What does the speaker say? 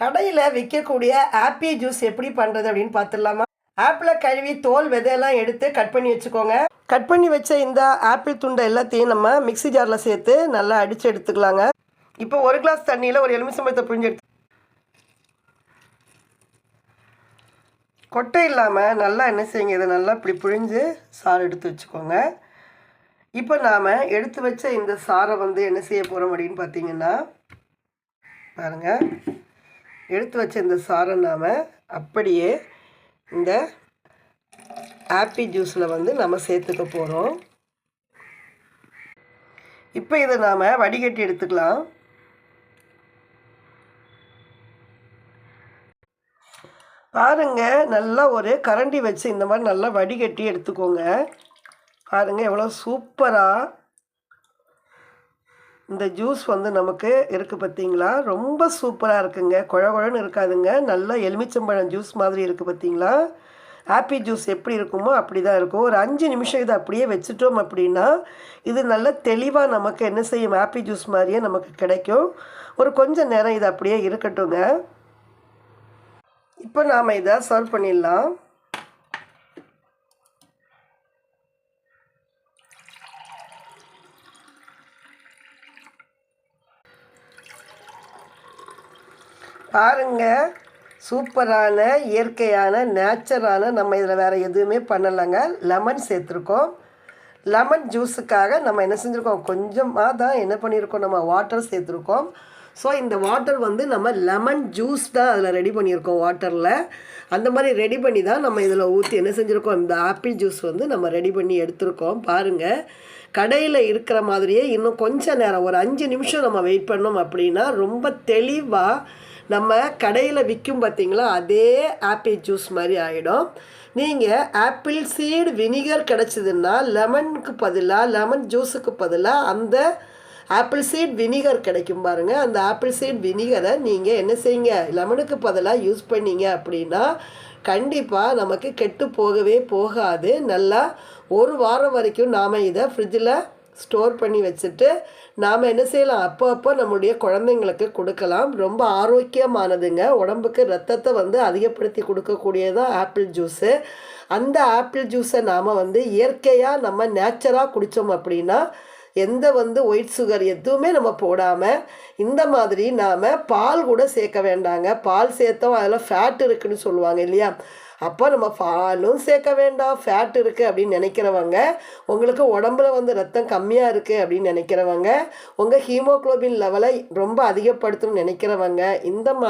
கடையில் விற்கக்கூடிய apple juice எப்படி பண்ணுறது அப்படின்னு பார்த்துடலாமா ஆப்பிளை கழுவி தோல் விதையெல்லாம் எடுத்து கட் பண்ணி வச்சுக்கோங்க. கட் பண்ணி வச்ச இந்த ஆப்பிள் துண்டை எல்லாத்தையும் நம்ம மிக்ஸி ஜாரில் சேர்த்து நல்லா அடித்து எடுத்துக்கலாங்க. இப்போ ஒரு கிளாஸ் தண்ணியில் ஒரு எலுமிச்சம்பழத்தை புரிஞ்சு எடுத்து கொட்டை இல்லாமல் நல்லா என்ன செய்யுங்க? இதை நல்லா இப்படி புழிஞ்சு சாறு எடுத்து வச்சுக்கோங்க. இப்போ நாம் எடுத்து வச்ச இந்த சாரை வந்து என்ன செய்ய போகிறோம் அப்படின்னு பார்த்தீங்கன்னா பாருங்கள் எடுத்து வச்ச இந்த சாரை நாம் அப்படியே இந்த ஆப்பி ஜூஸில் வந்து நம்ம சேர்த்துக்க போகிறோம். இப்போ இதை நாம் வடிகட்டி எடுத்துக்கலாம். பாருங்கள் நல்லா ஒரு கரண்டி வச்சு இந்த மாதிரி நல்லா வடிகட்டி எடுத்துக்கோங்க. பாருங்க எவ்வளோ சூப்பராக இந்த ஜூஸ் வந்து நமக்கு இருக்குது பார்த்தீங்களா ரொம்ப சூப்பராக இருக்குங்க. குழ குழன்னு இருக்காதுங்க. நல்லா எலுமிச்சம்பழம் ஜூஸ் மாதிரி இருக்குது பார்த்தீங்களா ஆப்பி ஜூஸ் எப்படி இருக்குமோ அப்படி தான் இருக்கும். ஒரு அஞ்சு நிமிஷம் இதை அப்படியே வச்சுட்டோம் அப்படின்னா இது நல்ல தெளிவாக நமக்கு என்ன செய்யும்? ஆப்பி ஜூஸ் மாதிரியே நமக்கு கிடைக்கும். ஒரு கொஞ்சம் நேரம் இது அப்படியே இருக்கட்டுங்க இப்போ நாம் இதை சர்வ் பண்ணிடலாம். பாருங்க சூப்பரான இயற்கையான நேச்சரான நம்ம இதில் வேறு எதுவுமே பண்ணலைங்க. லெமன் சேர்த்துருக்கோம். லெமன் ஜூஸுக்காக நம்ம என்ன செஞ்சுருக்கோம்? கொஞ்சமாக தான் என்ன பண்ணியிருக்கோம் நம்ம வாட்டர் சேர்த்துருக்கோம். ஸோ இந்த வாட்டர் வந்து நம்ம லெமன் ஜூஸ் தான் அதில் ரெடி பண்ணியிருக்கோம் வாட்டரில் அந்த மாதிரி ரெடி பண்ணி தான் நம்ம இதில் ஊற்றி என்ன செஞ்சுருக்கோம்? இந்த ஆப்பிள் ஜூஸ் வந்து நம்ம ரெடி பண்ணி எடுத்திருக்கோம். பாருங்கள் கடையில் இருக்கிற மாதிரியே இன்னும் கொஞ்சம் நேரம் ஒரு அஞ்சு நிமிஷம் நம்ம வெயிட் பண்ணோம் அப்படின்னா ரொம்ப தெளிவாக நம்ம கடையில் விற்கும் பார்த்தீங்களா அதே ஆப்பிள் ஜூஸ் மாதிரி ஆகிடும் நீங்கள் ஆப்பிள் சீடு வினிகர் கிடச்சிதுன்னா லெமனுக்கு பதிலாக லெமன் ஜூஸுக்கு பதிலாக அந்த ஆப்பிள் சீட் வினிகர் கிடைக்கும் பாருங்கள் அந்த ஆப்பிள் சீட் வினிகரை நீங்கள் என்ன செய்யுங்க? லெமனுக்கு பதிலாக யூஸ் பண்ணீங்க அப்படின்னா கண்டிப்பாக நமக்கு கெட்டு போகவே போகாது. நல்லா ஒரு வாரம் வரைக்கும் நாம் இதை ஃப்ரிட்ஜில் ஸ்டோர் பண்ணி வச்சுட்டு நாம் என்ன செய்யலாம்? அப்போ அப்போ நம்முடைய குழந்தைங்களுக்கு கொடுக்கலாம். ரொம்ப ஆரோக்கியமானதுங்க. உடம்புக்கு ரத்தத்தை வந்து அதிகப்படுத்தி கொடுக்கக்கூடியதான் ஆப்பிள் ஜூஸு. அந்த ஆப்பிள் ஜூஸை நாம் வந்து இயற்கையாக நம்ம நேச்சராக குடித்தோம் அப்படின்னா எந்த வந்து ஒயிட் சுகர் எதுவுமே நம்ம போடாமல் இந்த மாதிரி நாம் பால் கூட சேர்க்க வேண்டாங்க. பால் சேர்த்தோம் அதில் ஃபேட் இருக்குதுன்னு சொல்லுவாங்க இல்லையா? அப்போ நம்ம பாலும் சேர்க்க வேண்டாம். ஃபேட் இருக்குது அப்படின்னு நினைக்கிறவங்க உங்களுக்கு உடம்புல வந்து ரத்தம் கம்மியாக இருக்குது அப்படின்னு நினைக்கிறவங்க உங்கள் ஹீமோக்ளோபின் லெவலை ரொம்ப அதிகப்படுத்தணும்னு நினைக்கிறவங்க இந்த மா